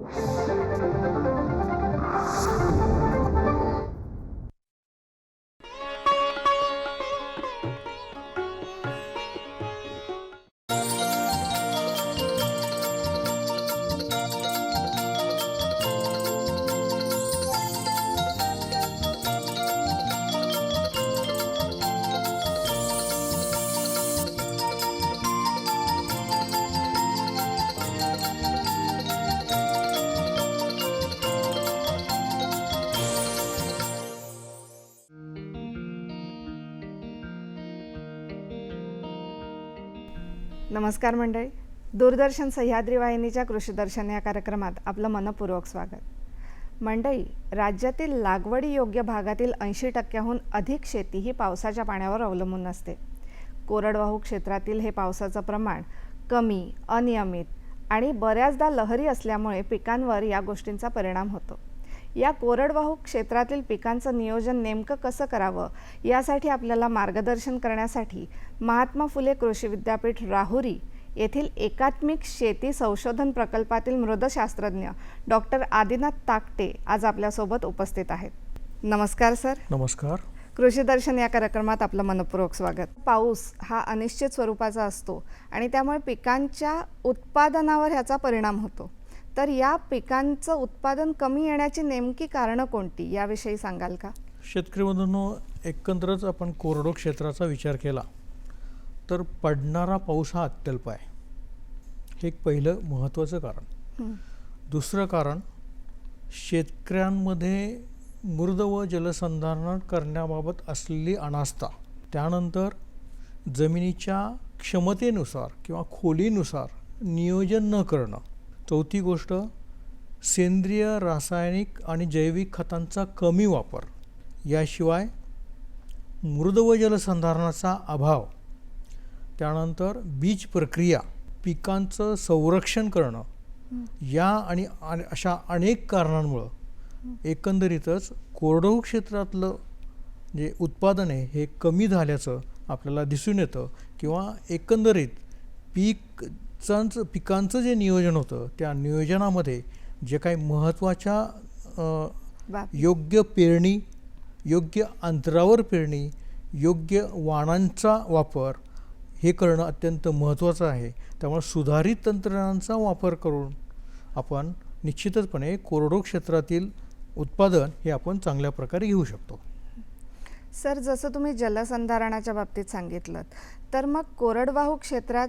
Thank you. नमस्कार मंडळी. दूरदर्शन सह्याद्री वाहिनीच्या कृषीदर्शन या कार्यक्रमात आपलं मनपूर्वक स्वागत. मंडळी राज्यातील लागवडी योग्य भागातील ऐंशी टक्क्याहून अधिक शेती ही पावसाच्या पाण्यावर अवलंबून असते कोरडवाहू क्षेत्रातील हे पावसाचं प्रमाण कमी अनियमित आणि बऱ्याचदा लहरी असल्यामुळे पिकांवर या गोष्टींचा परिणाम होतो. या कोरडवाहू क्षेत्रातील पिकांचं नियोजन नेमकं कसं करावं? यासाठी आपल्याला मार्गदर्शन करण्यासाठी महात्मा फुले कृषी विद्यापीठ राहुरी येथील एकात्मिक शेती संशोधन प्रकल्पातील मृदशास्त्रज्ञ डॉक्टर आदिनाथ ताकटे आज आपल्यासोबत उपस्थित आहेत. नमस्कार सर. नमस्कार. कृषी दर्शन या कार्यक्रमात आपलं मनपूर्वक स्वागत. पाऊस हा अनिश्चित स्वरूपाचा असतो आणि त्यामुळे पिकांच्या उत्पादनावर ह्याचा परिणाम होतो. तर या पिकांचं उत्पादन कमी येण्याची नेमकी कारणं कोणती? याविषयी सांगाल का? शेतकरी बंधूंनो एकंदरच आपण कोरडो क्षेत्राचा विचार केला तर पडणारा पाऊस हा अत्यल्प आहे. हे एक पहिलं महत्त्वाचं कारण. दुसरं कारण शेतकऱ्यांमध्ये मृद व जलसंधारण करण्याबाबत असलेली अनास्था त्यानंतर जमिनीच्या क्षमतेनुसार किंवा खोलीनुसार नियोजन न करणं चौथी गोष्ट सेंद्रिय रासायनिक आणि जैविक खतांचा कमी वापर. याशिवाय मृद व जलसंधारणाचा अभाव त्यानंतर बीज प्रक्रिया पिकांचं संरक्षण करणं या आणि अशा अनेक कारणांमुळं एकंदरीतच कोरडवू क्षेत्रातलं जे उत्पादन आहे हे कमी झाल्याचं आपल्याला दिसून येतं किंवा एकंदरीत पीक पिकांचं जे नियोजन होतं त्या नियोजनामध्ये जे काही महत्त्वाच्या योग्य पेरणी योग्य अंतरावर पेरणी योग्य वाणांचा वापर हे करणं अत्यंत महत्त्वाचं आहे. त्यामुळे सुधारित तंत्रज्ञानाचा वापर करून आपण निश्चितचपणे कोरडो क्षेत्रातील उत्पादन हे आपण चांगल्या प्रकारे घेऊ शकतो. सर जसं तुम्ही जलसंधारणाच्या बाबतीत सांगितलं तर मग कोरडवाहू क्षेत्रात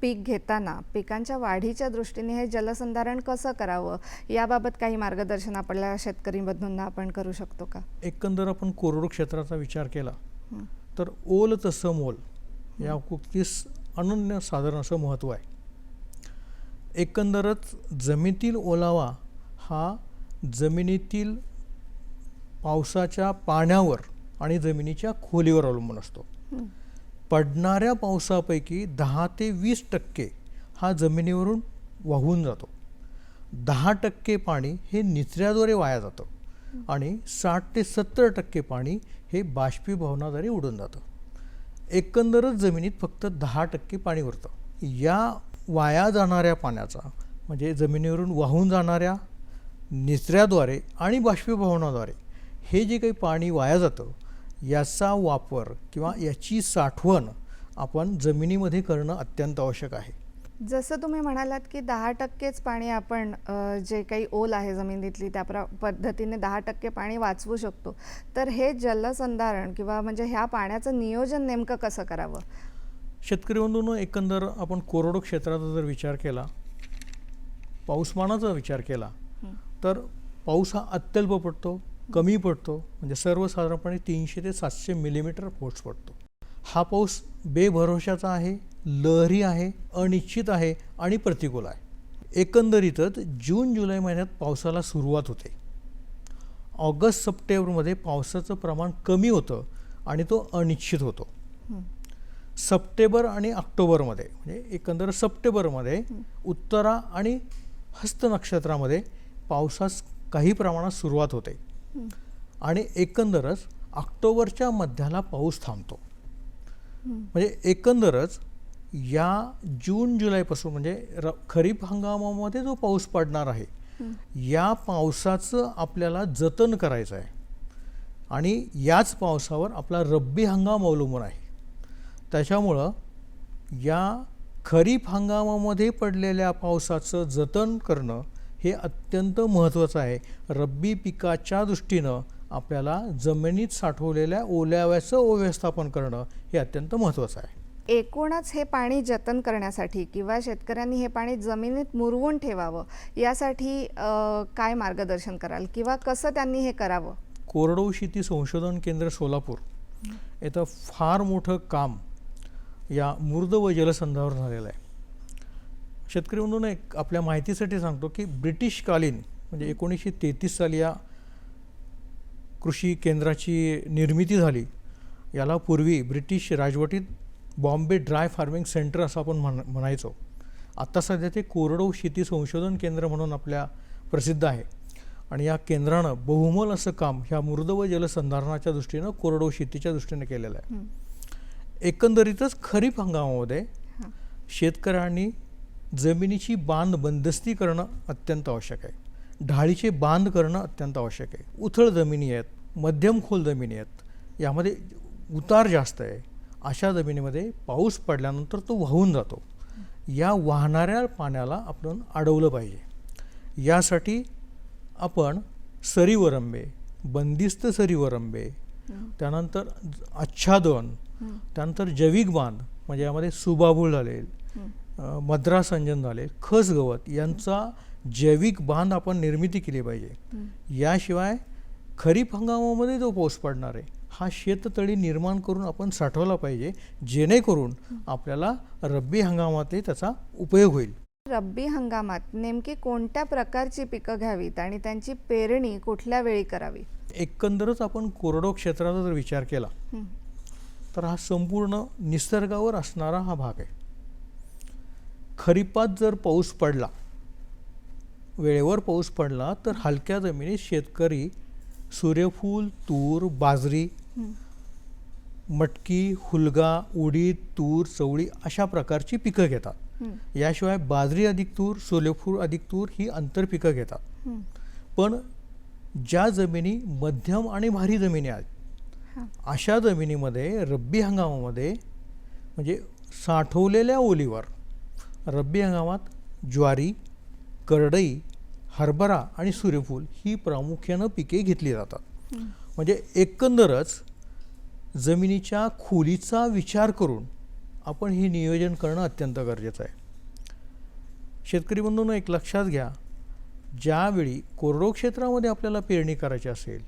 पीक घेताना पिकांच्या वाढीच्या दृष्टीने हे जलसंधारण कसं करावं याबाबत काही मार्गदर्शन आपल्या शेतकरी बंधूंना आपण करू शकतो का एकंदर आपण कोरडो क्षेत्राचा विचार केला. तर ओल तसं मोल या उक्तीस अनन्य साधारण असं महत्त्व आहे एकंदरच जमिनीतील ओलावा हा जमिनीतील पावसाच्या पाण्यावर आणि जमिनीच्या खोलीवर अवलंबून असतो. पडणाऱ्या पावसापैकी दहा ते वीस टक्के हा जमिनीवरून वाहून जातो. दहा टक्के पाणी हे निचऱ्याद्वारे वाया जातं आणि साठ ते सत्तर टक्के पाणी हे बाष्पीभवनाद्वारे उडून जातं. एकंदरच जमिनीत फक्त दहा टक्के पाणी उरतं. या वाया जाणाऱ्या पाण्याचा म्हणजे जमिनीवरून वाहून जाणाऱ्या निचऱ्याद्वारे आणि बाष्पीभवनाद्वारे हे जे काही पाणी वाया जातं याचा वापर किंवा याची साठवण आपण जमिनीमध्ये करणं अत्यंत आवश्यक आहे. जसं तुम्ही म्हणालात की दहा टक्केच पाणी आपण जे काही ओल आहे जमिनीतली त्या प्र पद्धतीने दहा टक्के पाणी वाचवू शकतो. तर हे जलसंधारण किंवा म्हणजे ह्या पाण्याचं नियोजन नेमकं कसं करावं? शेतकरी बंधूंनो एकंदर आपण कोरडो क्षेत्राचा जर विचार केला पाऊसमानाचा विचार केला. तर पाऊस हा अत्यल्प पडतो. कमी पडतो म्हणजे सर्वसाधारणपणे तीनशे ते सातशे मिलीमीटर पाऊस पडतो. हा पाऊस बेभरोशाचा आहे लहरी आहे अनिश्चित आहे आणि प्रतिकूल आहे. एकंदरीतच जून जुलै महिन्यात पावसाला सुरुवात होते. ऑगस्ट सप्टेंबरमध्ये पावसाचं प्रमाण कमी होतं आणि तो अनिश्चित होतो. सप्टेंबर आणि ऑक्टोबरमध्ये म्हणजे एकंदर सप्टेंबरमध्ये उत्तरा आणि हस्त नक्षत्रामध्ये पावसास काही प्रमाणात सुरुवात होते. आणि एकंदरच ऑक्टोबरच्या मध्याला पाऊस थांबतो. म्हणजे एकंदरच या जून जुलैपासून म्हणजे र खरीप हंगामामध्ये जो पाऊस पडणार आहे या पावसाचं आपल्याला जतन करायचं आहे. आणि याच पावसावर आपला रब्बी हंगाम अवलंबून आहे. त्याच्यामुळं या खरीप हंगामामध्ये पडलेल्या पावसाचं जतन करणं हे अत्यंत महत्त्वाचं आहे. रब्बी पिकाच्या दृष्टीनं आपल्याला जमिनीत साठवलेल्या ओल्याव्याचं व्यवस्थापन करणं हे अत्यंत महत्त्वाचं आहे. एकूणच हे पाणी जतन करण्यासाठी किंवा शेतकऱ्यांनी हे पाणी जमिनीत मुरवून ठेवावं यासाठी काय मार्गदर्शन कराल किंवा कसं त्यांनी हे करावं? कोरडवाहू शेती संशोधन केंद्र सोलापूर इथं फार मोठं काम या मृद व जलसंधावर झालेलं आहे. शेतकरी म्हणून एक आपल्या माहितीसाठी सांगतो की ब्रिटिशकालीन म्हणजे एकोणीसशे तेहतीस साली या कृषी केंद्राची निर्मिती झाली याला पूर्वी ब्रिटिश राजवटीत बॉम्बे ड्राय फार्मिंग सेंटर असं आपण म्हण म्हणायचो आत्ता सध्या ते कोरडवाहू शेती संशोधन केंद्र म्हणून आपल्या प्रसिद्ध आहे आणि या केंद्रानं बहुमोल असं काम ह्या मृद व जलसंधारणाच्या दृष्टीनं कोरडवाहू शेतीच्या दृष्टीने केलेलं आहे. एकंदरीतच खरीप हंगामामध्ये. शेतकऱ्यांनी जमिनीची बांध बंदस्ती करणं अत्यंत आवश्यक आहे ढाळीचे बांध करणं अत्यंत आवश्यक आहे उथळ जमिनी आहेत मध्यम खोल जमिनी आहेत यामध्ये उतार जास्त आहे अशा जमिनीमध्ये पाऊस पडल्यानंतर तो वाहून जातो या वाहणाऱ्या पाण्याला आपण अडवलं पाहिजे यासाठी आपण सरीवरंबे बंदिस्त सरीवरंबे. त्यानंतर आच्छादन. त्यानंतर जैविक बांध म्हणजे यामध्ये सुबाबूळ झाले. अ, मद्रासंजन झाले खस गवत यांचा जैविक बांध आपण निर्मिती केली पाहिजे. याशिवाय खरीप हंगामामध्ये जो पाऊस पडणार आहे हा शेततळी निर्माण करून आपण साठवला पाहिजे जेणेकरून आपल्याला रब्बी हंगामातही त्याचा उपयोग होईल. रब्बी हंगामात नेमकी कोणत्या प्रकारची पिकं घ्यावीत आणि त्यांची पेरणी कुठल्या वेळी करावी? एकंदरच आपण कोरडो क्षेत्राचा जर विचार केला. तर हा संपूर्ण निसर्गावर असणारा हा भाग आहे. खरीपात जर पाऊस पडला वेळेवर पाऊस पडला तर हलक्या जमिनीत शेतकरी सूर्यफूल तूर बाजरी. मटकी हुलगा उडीद तूर चवळी अशा प्रकारची पिकं घेतात. याशिवाय बाजरी अधिक तूर सूर्यफूल अधिक तूर ही आंतरपिकं घेतात हं. पण ज्या जमिनी मध्यम आणि भारी जमिनी आहेत. अशा जमिनीमध्ये रब्बी हंगामामध्ये म्हणजे साठवलेल्या ओलीवर रब्बी हंगामात ज्वारी करडई हरभरा आणि सूर्यफूल ही प्रामुख्यानं पिके घेतली जातात. म्हणजे एकंदरच जमिनीच्या खोलीचा विचार करून आपण हे नियोजन करणं अत्यंत गरजेचं आहे. शेतकरी बंधूंनो एक लक्षात घ्या ज्यावेळी कोरडो क्षेत्रामध्ये आपल्याला पेरणी करायची असेल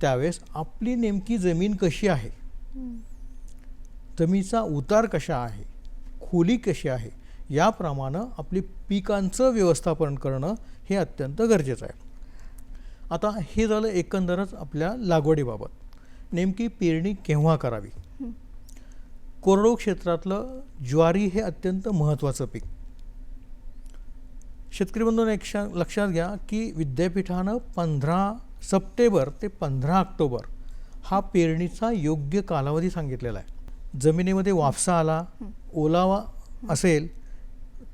त्यावेळेस आपली नेमकी जमीन कशी आहे. जमिनीचा उतार कशा आहे? खोली कशी आहे? याप्रमाणे आपली पिकांचं व्यवस्थापन करणं हे अत्यंत गरजेचं आहे. आता हे झालं एकंदरच आपल्या लागवडीबाबत. नेमकी पेरणी केव्हा करावी. कोरडो क्षेत्रातलं ज्वारी हे अत्यंत महत्त्वाचं पीक. शेतकरी बंधूंनो एक लक्षात घ्या की विद्यापीठानं पंधरा सप्टेंबर ते पंधरा ऑक्टोबर हा पेरणीचा योग्य कालावधी सांगितलेला आहे. जमिनीमध्ये वाफसा आला ओलावा असेल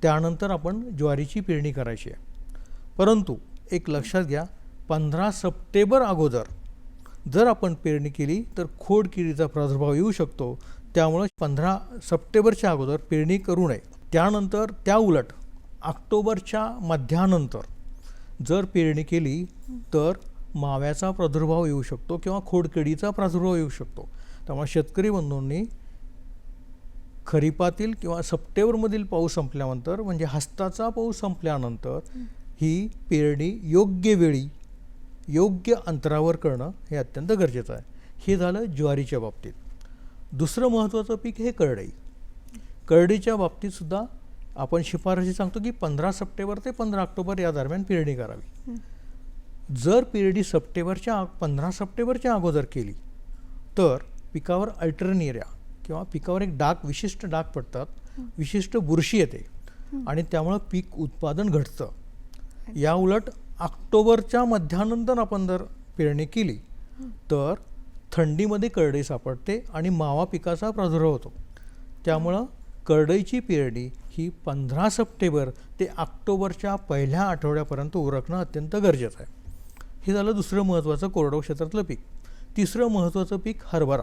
त्यानंतर आपण ज्वारीची पेरणी करायची आहे. परंतु एक लक्षात घ्या पंधरा सप्टेंबर अगोदर जर आपण पेरणी केली तर खोड किडीचा प्रादुर्भाव येऊ शकतो. त्यामुळं पंधरा सप्टेंबरच्या अगोदर पेरणी करू नये. त्यानंतर त्या उलट ऑक्टोबरच्या मध्यानंतर जर पेरणी केली तर माव्याचा प्रादुर्भाव येऊ शकतो किंवा खोडकिडीचा प्रादुर्भाव येऊ शकतो. त्यामुळे शेतकरी बंधूंनी खरीपातील किंवा सप्टेंबरमधील पाऊस संपल्यानंतर म्हणजे हस्ताचा पाऊस संपल्यानंतर ही. पेरणी योग्य वेळी योग्य अंतरावर करणं हे अत्यंत गरजेचं आहे. हे झालं ज्वारीच्या बाबतीत. दुसरं महत्त्वाचं पीक हे करडई. करडईच्या बाबतीत सुद्धा आपण शिफारशी सांगतो की पंधरा सप्टेंबर ते पंधरा ऑक्टोबर या दरम्यान पेरणी करावी. जर पेरणी सप्टेंबरच्या पंधरा सप्टेंबरच्या अगोदर केली तर पिकावर अल्टरनेरिया किंवा पिकावर एक डाग विशिष्ट डाग पडतात. विशिष्ट बुरशी येते. आणि त्यामुळं पीक उत्पादन घटतं. या उलट ऑक्टोबरच्या मध्यानंतर आपण जर पेरणी केली तर थंडीमध्ये करडई सापडते आणि मावा पिकाचा प्रादुर्भाव होतो. त्यामुळं करडईची पेरणी ही पंधरा सप्टेंबर ते ऑक्टोबरच्या पहिल्या आठवड्यापर्यंत उरकणं अत्यंत गरजेचं आहे. हे झालं दुसरं महत्त्वाचं कोरडवाहू क्षेत्रातलं पीक. तिसरं महत्त्वाचं पीक हरभरा.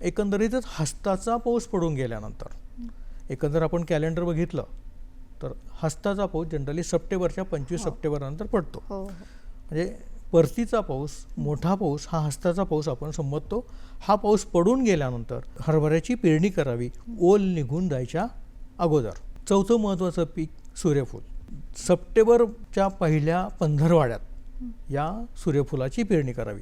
एकंदरीतच हस्ताचा पाऊस पडून गेल्यानंतर एकंदर आपण कॅलेंडर बघितलं तर हस्ताचा पाऊस जनरली सप्टेंबरच्या पंचवीस हो. सप्टेंबरनंतर पडतो. हो हो. म्हणजे परतीचा पाऊस मोठा पाऊस हा हस्ताचा पाऊस आपण संबोधतो. हा पाऊस पडून गेल्यानंतर हरभऱ्याची पेरणी करावी ओल निघून जायच्या अगोदर. चौथं महत्त्वाचं पीक सूर्यफूल. सप्टेंबरच्या पहिल्या पंधरवाड्यात या सूर्यफुलाची पेरणी करावी.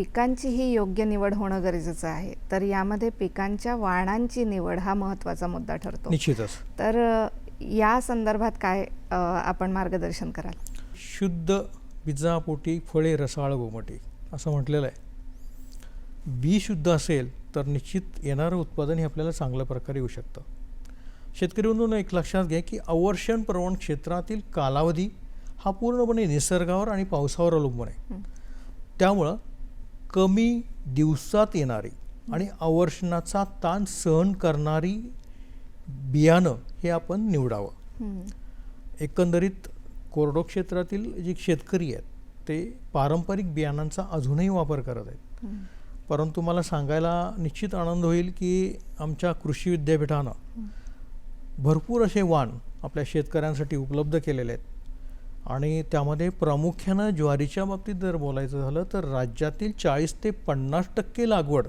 पिकांची ही योग्य निवड होणं गरजेचं आहे. तर यामध्ये पिकांच्या वाणांची निवड हा महत्त्वाचा मुद्दा ठरतो. निश्चितच. तर या संदर्भात काय आपण मार्गदर्शन कराल? शुद्ध बिजापोटी फळे रसाळ गोमटी असं म्हटलेलं आहे. बी शुद्ध असेल तर निश्चित येणारं उत्पादन हे आपल्याला चांगल्या प्रकारे येऊ शकतं. शेतकरी बंधूंनो एक लक्षात घ्या की अवर्षण प्रवण क्षेत्रातील कालावधी हा पूर्णपणे निसर्गावर आणि पावसावर अवलंबून आहे. त्यामुळं कमी दिवसात येणारी आणि अवर्षणाचा ताण सहन करणारी बियाणं हे आपण निवडावं. एकंदरीत कोरडो क्षेत्रातील जे शेतकरी आहेत ते पारंपरिक बियाणांचा अजूनही वापर करत आहेत. परंतु मला सांगायला निश्चित आनंद होईल की आमच्या कृषी विद्यापीठानं भरपूर असे वाण आपल्या शेतकऱ्यांसाठी उपलब्ध केलेले आहेत आणि त्यामध्ये प्रामुख्यानं ज्वारीच्या बाबतीत जर बोलायचं झालं तर राज्यातील चाळीस ते पन्नास टक्के लागवड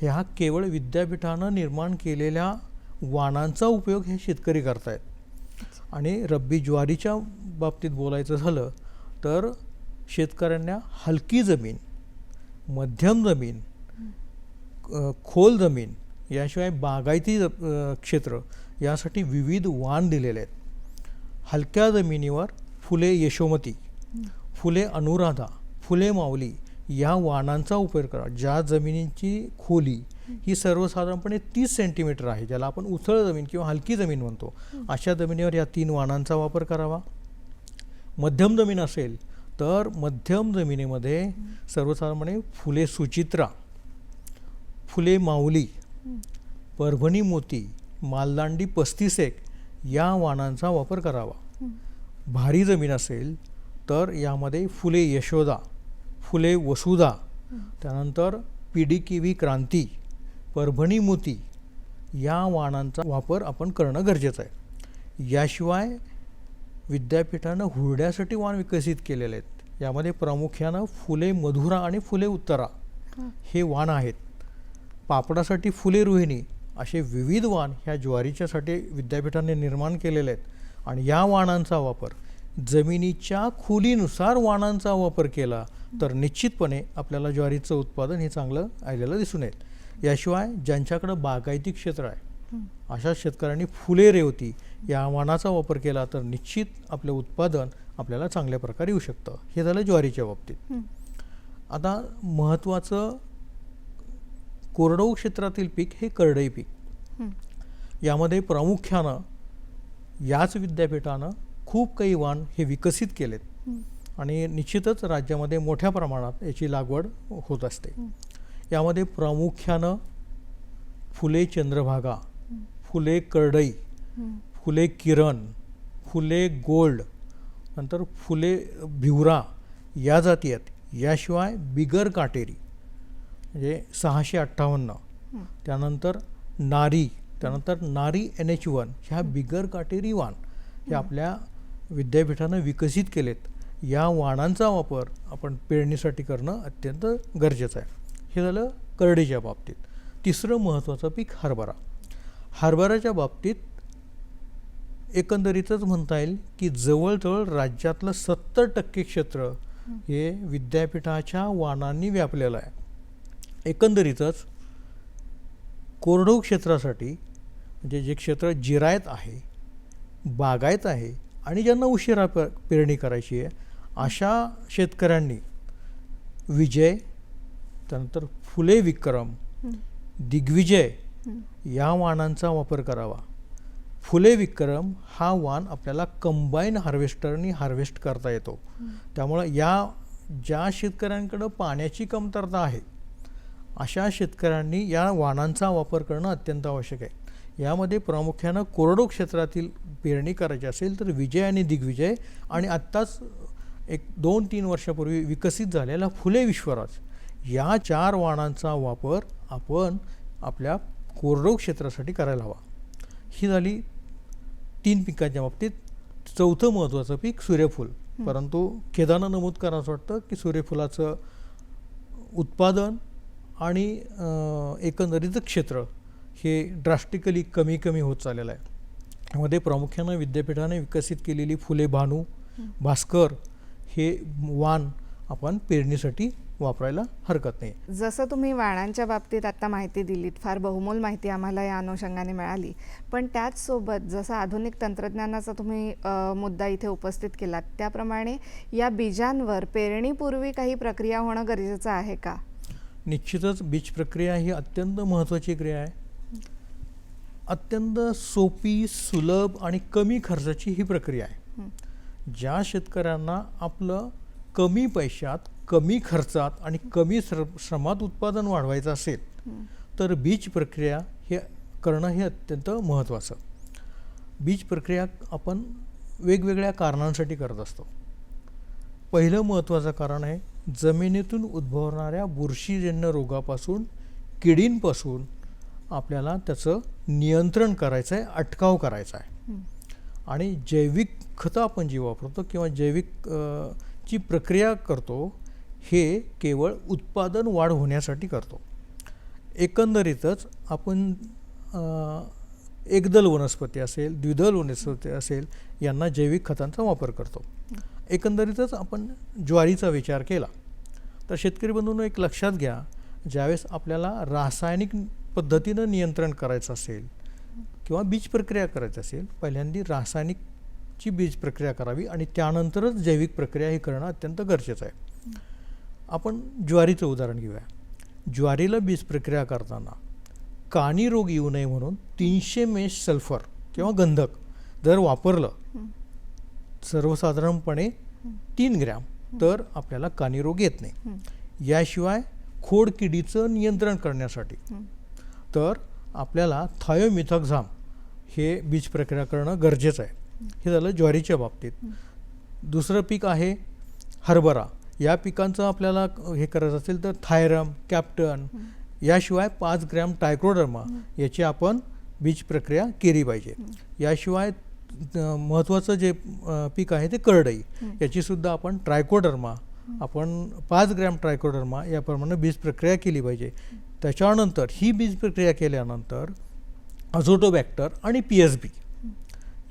ह्या केवळ विद्यापीठानं निर्माण केलेल्या वाणांचा उपयोग हे शेतकरी करतायत. आणि रब्बी ज्वारीच्या बाबतीत बोलायचं झालं तर शेतकऱ्यांना हलकी जमीन मध्यम जमीन खोल जमीन याशिवाय बागायती क्षेत्र यासाठी विविध वाण दिलेले आहेत. हलक्या जमिनीवर फुले यशोमती फुले अनुराधा फुले माऊली या वाहनांचा उपयोग करा. ज्या जमिनीची खोली ही सर्वसाधारणपणे तीस सेंटीमीटर आहे ज्याला आपण उथळ जमीन किंवा हलकी जमीन म्हणतो अशा जमिनीवर या तीन वाहनांचा वापर करावा. मध्यम जमीन असेल तर मध्यम जमिनीमध्ये सर्वसाधारणपणे फुले सुचित्रा फुले माऊली परभणी मोती मालदांडी पस्तीस एक या वाहनांचा वापर करावा. भारी जमीन असेल तर यामध्ये फुले यशोदा फुले वसुधा त्यानंतर पिडी किवी क्रांती परभणी मोती या वाणांचा वापर आपण करणं गरजेचं आहे. याशिवाय विद्यापीठानं हुरड्यासाठी वाण विकसित केलेले आहेत. यामध्ये प्रामुख्यानं फुले मधुरा आणि फुले उत्तरा हे वाण आहेत. पापडासाठी फुले रोहिणी असे विविध वाण ह्या ज्वारीच्यासाठी विद्यापीठाने निर्माण केलेले आहेत. आणि या वाणांचा वापर जमिनीच्या खोलीनुसार वाणांचा वापर केला तर निश्चितपणे आपल्याला ज्वारीचं उत्पादन हे चांगलं आलेलं दिसून येईल याशिवाय ज्यांच्याकडं बागायती क्षेत्र आहे अशा शेतकऱ्यांनी फुले रेवती या वाणाचा वापर केला तर निश्चित आपलं उत्पादन आपल्याला चांगल्या प्रकारे येऊ शकतं हे झालं ज्वारीच्या बाबतीत. आता महत्त्वाचं कोरडवाहू क्षेत्रातील पीक हे करडई पीक. यामध्ये प्रामुख्यानं याच विद्यापीठानं खूप काही वाण हे विकसित केलेत. आणि निश्चितच राज्यामध्ये मोठ्या प्रमाणात याची लागवड होत असते. यामध्ये प्रामुख्यानं फुले चंद्रभागा फुले करडई. फुले किरण फुले गोल्ड नंतर फुले भिवरा या जाती आहेत याशिवाय बिगर काटेरी म्हणजे सहाशे अठ्ठावन्न. त्यानंतर नारी त्यानंतर नारी एन एच वन ह्या बिगर काटेरी वाण हे आपल्या विद्यापीठानं विकसित केलेत. या वाणांचा वापर आपण पेरणीसाठी करणं अत्यंत गरजेचं आहे. हे झालं करडीच्या बाबतीत. तिसरं महत्त्वाचं पीक हरभरा. हरभऱ्याच्या बाबतीत एकंदरीतच म्हणता येईल की जवळजवळ राज्यातलं सत्तर टक्के क्षेत्र हे विद्यापीठाच्या वाणांनी व्यापलेलं आहे. एकंदरीतच कोरडवाहू क्षेत्रासाठी म्हणजे जे क्षेत्र जिरायत आहे बागायत आहे आणि ज्यांना उशिरा प पेरणी करायची आहे अशा शेतकऱ्यांनी विजय त्यानंतर फुले विक्रम. दिग्विजय. या वाणांचा वापर करावा फुले विक्रम हा वाण आपल्याला कंबाईन हार्वेस्टरनी हार्वेस्ट करता येतो त्यामुळं या ज्या शेतकऱ्यांकडं पाण्याची कमतरता आहे अशा शेतकऱ्यांनी या वाणांचा वापर करणं अत्यंत आवश्यक आहे यामध्ये प्रामुख्यानं कोरडो क्षेत्रातील पेरणी करायची असेल तर विजय आणि दिग्विजय आणि आत्ताच एक दोन तीन वर्षापूर्वी विकसित झालेला फुले विश्वराज. या चार वाणांचा वापर आपण आपल्या कोरडो क्षेत्रासाठी करायला हवा. ही झाली तीन पिकांच्या बाबतीत. चौथं महत्त्वाचं पीक सूर्यफूल. परंतु खेदानं नमूद करावं वाटतं की सूर्यफुलाचं उत्पादन आणि एकंदरीत क्षेत्र हे ड्रास्टिकली कमी कमी होत चाललेलं आहे. यामध्ये प्रामुख्यानं विद्यापीठाने विकसित केलेली फुले भानू भास्कर हे वाण आपण पेरणीसाठी वापरायला हरकत नाही. जसं तुम्ही वाणांच्या बाबतीत आता माहिती दिलीत फार बहुमोल माहिती आम्हाला या अनुषंगाने मिळाली. पण त्याचसोबत जसं आधुनिक तंत्रज्ञानाचा तुम्ही मुद्दा इथे उपस्थित केलात त्याप्रमाणे या बीजांवर पेरणीपूर्वी काही प्रक्रिया होणं गरजेचं आहे का? निश्चितच बीज प्रक्रिया ही अत्यंत महत्त्वाची क्रिया आहे. अत्यंत सोपी सुलभ आणि कमी खर्चाची ही प्रक्रिया आहे. ज्या शेतकऱ्यांना आपलं कमी पैशात कमी खर्चात आणि कमी श्र श्रमात उत्पादन वाढवायचं असेल. तर बीज प्रक्रिया हे करणं हे अत्यंत महत्त्वाचं बीज प्रक्रिया आपण वेगवेगळ्या कारणांसाठी करत असतो पहिलं महत्त्वाचं कारण आहे जमिनीतून उद्भवणाऱ्या बुरशीजन्य रोगापासून किडींपासून आपल्याला त्याचं नियंत्रण करायचं आहे अटकाव करायचा आहे. आणि जैविक खतं आपण जी वापरतो किंवा जैविक ची प्रक्रिया करतो हे केवळ उत्पादन वाढ होण्यासाठी करतो. एकंदरीतच आपण एकदल वनस्पती असेल द्विदल वनस्पती असेल यांना जैविक खतांचा वापर करतो. एकंदरीतच आपण ज्वारीचा विचार केला तर शेतकरी बंधूंनो एक लक्षात घ्या ज्यावेळेस आपल्याला रासायनिक पद्धतीनं नियंत्रण करायचं असेल किंवा बीज प्रक्रिया करायची असेल पहिल्यांदी रासायनिकची बीज प्रक्रिया करावी आणि त्यानंतरच जैविक प्रक्रिया ही करणं अत्यंत गरजेचं आहे. आपण ज्वारीचं उदाहरण घेऊया. ज्वारीला बीज प्रक्रिया करताना कानी रोग येऊ नये म्हणून तीनशे मेश सल्फर किंवा गंधक जर वापरलं सर्वसाधारणपणे तीन ग्रॅम तर आपल्याला कानी रोग येत नाही. याशिवाय खोड किडीचं नियंत्रण करण्यासाठी तर आपल्याला थायोमिथॉक्झाम हे बीज प्रक्रिया करणं गरजेचं आहे. हे झालं ज्वारीच्या बाबतीत. दुसरं पीक आहे हरभरा. या पिकांचं आपल्याला हे करायचं असेल तर थायरम कॅप्टन याशिवाय पाच ग्रॅम टायक्रोडर्मा याची आपण बीज प्रक्रिया केली पाहिजे. याशिवाय महत्त्वाचं जे पीक आहे ते करडई. याचीसुद्धा आपण ट्रायकोडर्मा आपण पाच ग्रॅम ट्रायकोडर्मा याप्रमाणे बीज प्रक्रिया केली पाहिजे. त्याच्यानंतर ही बीज प्रक्रिया केल्यानंतर अझोटोबॅक्टर आणि पी एस बी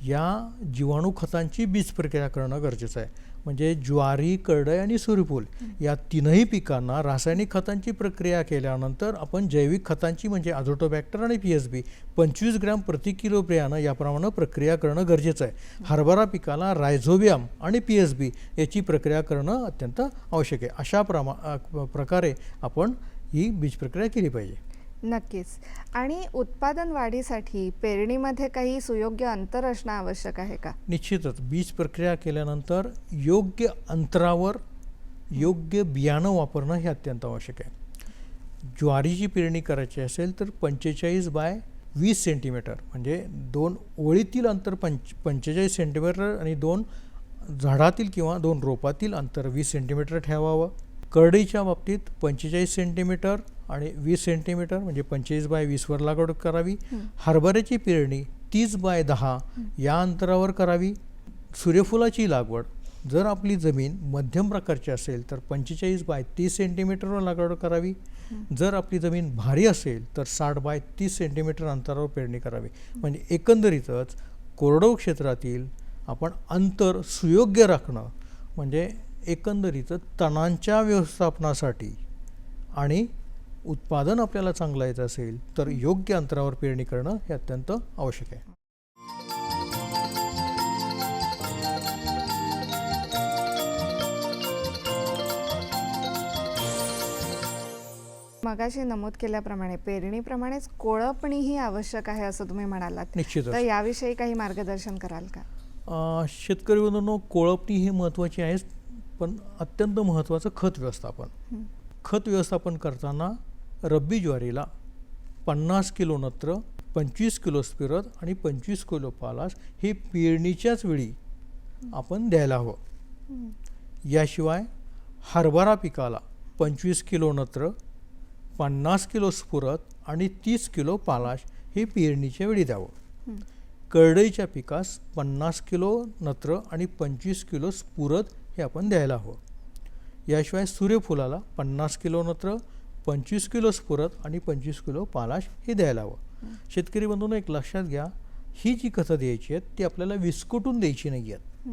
या जीवाणू खतांची बीज प्रक्रिया करणं गरजेचं आहे. म्हणजे ज्वारी करडई आणि सूर्यफूल या तीनही पिकांना रासायनिक खतांची प्रक्रिया केल्यानंतर आपण जैविक खतांची म्हणजे आझोटोबॅक्टर आणि पी एस बी पंचवीस ग्रॅम प्रति किलो प्रियानं याप्रमाणे प्रक्रिया करणं गरजेचं आहे. हरभरा पिकाला रायझोबियम आणि पी एस बी याची प्रक्रिया करणं अत्यंत आवश्यक आहे. अशा प्रमा प्रकारे आपण ही बीज प्रक्रिया केली पाहिजे. नक्कीच. आणि उत्पादन वाढीसाठी पेरणीमध्ये काही सुयोग्य अंतर असणं आवश्यक आहे का? निश्चितच. बीज प्रक्रिया केल्यानंतर योग्य अंतरावर योग्य बियाणं वापरणं हे अत्यंत आवश्यक आहे. ज्वारीची पेरणी करायची असेल तर पंचेचाळीस बाय वीस सेंटीमीटर म्हणजे दोन ओळीतील अंतर पंच पंचेचाळीस सेंटीमीटर आणि दोन झाडातील किंवा दोन रोपातील अंतर वीस सेंटीमीटर ठेवावं. करडईच्या बाबतीत पंचेचाळीस सेंटीमीटर आणि वीस सेंटीमीटर म्हणजे पंचेचाळीस बाय वीसवर लागवड करावी. हरभऱ्याची पेरणी तीस बाय दहा या अंतरावर करावी. सूर्यफुलाची लागवड जर आपली जमीन मध्यम प्रकारची असेल तर पंचेचाळीस बाय तीस सेंटीमीटरवर लागवड करावी. जर आपली जमीन भारी असेल तर साठ बाय तीस सेंटीमीटर अंतरावर पेरणी करावी. म्हणजे एकंदरीतच कोरडो क्षेत्रातील आपण अंतर सुयोग्य राखणं म्हणजे एकंदरीतच तणांच्या व्यवस्थापनासाठी आणि उत्पादन आपल्याला चांगलं यायचं असेल तर योग्य अंतरावर पेरणी करणं हे अत्यंत आवश्यक आहे. मगाशी नमूद केल्याप्रमाणे पेरणीप्रमाणेच कोळपणीही आवश्यक आहे असं तुम्ही म्हणालात. निश्चितच. तर याविषयी काही मार्गदर्शन कराल का? शेतकरी बंधूंनो कोळपणी ही महत्त्वाची आहेच. पण अत्यंत महत्त्वाचं खत व्यवस्थापन. खत व्यवस्थापन करताना रब्बी ज्वारीला पन्नास किलो नत्र पंचवीस किलो स्पिरत आणि पंचवीस किलो पालाश हे पेरणीच्याच वेळी आपण द्यायला हवं. याशिवाय हरभरा पिकाला पंचवीस किलो नत्र पन्नास किलो स्फुरत आणि तीस किलो पालाश हे पेरणीच्या वेळी द्यावं. करडईच्या पिकास पन्नास किलो नत्र आणि पंचवीस किलो स्फुरत हे आपण द्यायला हवं. याशिवाय सूर्यफुलाला पन्नास किलो नत्र पंचवीस किलो स्फुरत आणि पंचवीस किलो पालाश हे द्यायला हवं. शेतकरी बंधूंनो एक लक्षात घ्या ही जी खतं द्यायची आहेत ती आपल्याला विस्कटून द्यायची नाही आहेत.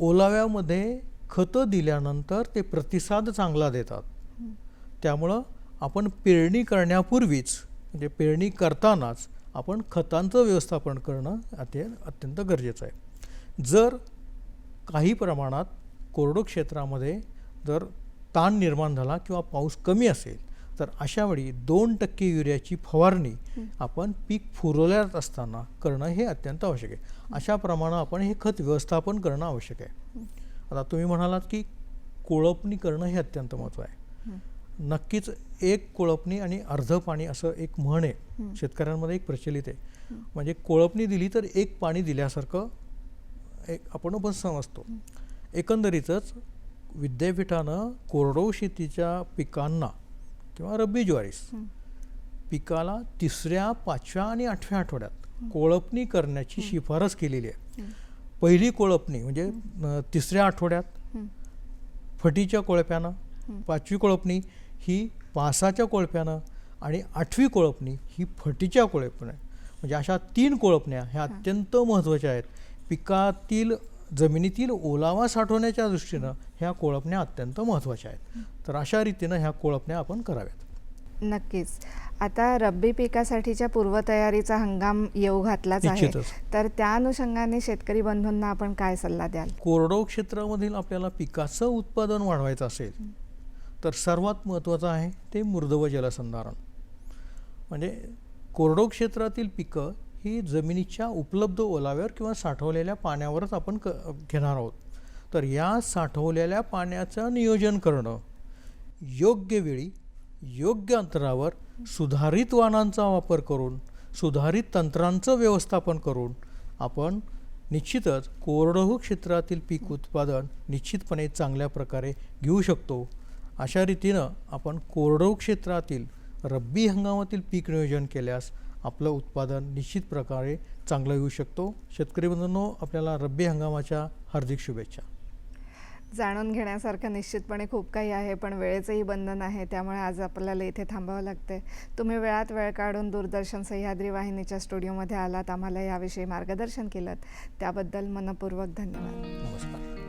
ओलाव्यामध्ये खतं दिल्यानंतर ते प्रतिसाद चांगला देतात. त्यामुळं आपण पेरणी करण्यापूर्वीच म्हणजे पेरणी करतानाच आपण खतांचं व्यवस्थापन करणं अत्य अत्यंत गरजेचं आहे. जर काही प्रमाणात कोरडो क्षेत्रामध्ये जर ताण निर्माण झाला किंवा पाऊस कमी असेल तर अशावेळी दोन टक्के युरियाची फवारणी आपण पीक फुरवल्यात असताना करणं हे अत्यंत आवश्यक आहे. अशा प्रमाणे आपण हे खत व्यवस्थापन करणं आवश्यक आहे. आता तुम्ही म्हणालात की कोळपणी करणं हे अत्यंत महत्त्व आहे. नक्कीच एक कोळपणी आणि अर्ध पाणी असं एक म्हण आहे. शेतकऱ्यांमध्ये एक प्रचलित आहे. म्हणजे कोळपणी दिली तर एक पाणी दिल्यासारखं एक आपण पण समजतो एकंदरीतच विद्यापीठानं कोरडो शेतीच्या पिकांना किंवा रब्बी ज्वारीस पिकाला तिसऱ्या पाचव्या आणि आठव्या आठवड्यात कोळपणी करण्याची शिफारस केलेली आहे. पहिली कोळपणी म्हणजे तिसऱ्या आठवड्यात फटीच्या कोळप्यानं पाचवी कोळपणी ही पासाच्या कोळप्यानं आणि आठवी कोळपणी ही फटीच्या कोळप्यानं. म्हणजे अशा तीन कोळपण्या ह्या अत्यंत महत्त्वाच्या आहेत. पिकातील जमिनीतील ओलावा साठवण्याच्या दृष्टीनं ह्या कोळपण्या अत्यंत महत्त्वाच्या आहेत. तर अशा रीतीनं ह्या कोळपण्या आपण कराव्यात. नक्कीच. आता रब्बी पिकासाठीच्या पूर्वतयारीचा हंगाम येऊ घातलाच आहे. तर त्या अनुषंगाने शेतकरी बंधूंना आपण काय सल्ला द्याल? कोरडो क्षेत्रामधील आपल्याला पिकाचं उत्पादन वाढवायचं असेल तर सर्वात महत्त्वाचं आहे ते मृद व जलसंधारण. म्हणजे कोरडो क्षेत्रातील पिकं ही जमिनीच्या उपलब्ध ओलाव्यावर किंवा साठवलेल्या पाण्यावरच आपण क घेणार आहोत. तर या साठवलेल्या पाण्याचं नियोजन करणं योग्य वेळी योग्य अंतरावर सुधारित वाहनांचा वापर करून सुधारित तंत्रांचं व्यवस्थापन करून आपण निश्चितच कोरडहू क्षेत्रातील पीक उत्पादन निश्चितपणे चांगल्या प्रकारे घेऊ शकतो. अशा रीतीनं आपण कोरडहू क्षेत्रातील रब्बी हंगामातील पीक नियोजन केल्यास आपलं उत्पादन निश्चित प्रकारे चांगलं येऊ शकतो. शेतकरी बंधूंनो आपल्याला रब्बी हंगामाच्या हार्दिक शुभेच्छा. जाणून घेण्यासारखं निश्चितपणे खूप काही आहे पण वेळेचंही बंधन आहे त्यामुळे आज आपल्याला इथे थांबावं लागतंय. तुम्ही वेळात वेळ काढून दूरदर्शन सह्याद्री वाहिनीच्या स्टुडिओमध्ये आलात. आम्हाला याविषयी मार्गदर्शन केलं त्याबद्दल मनपूर्वक धन्यवाद. नमस्कार.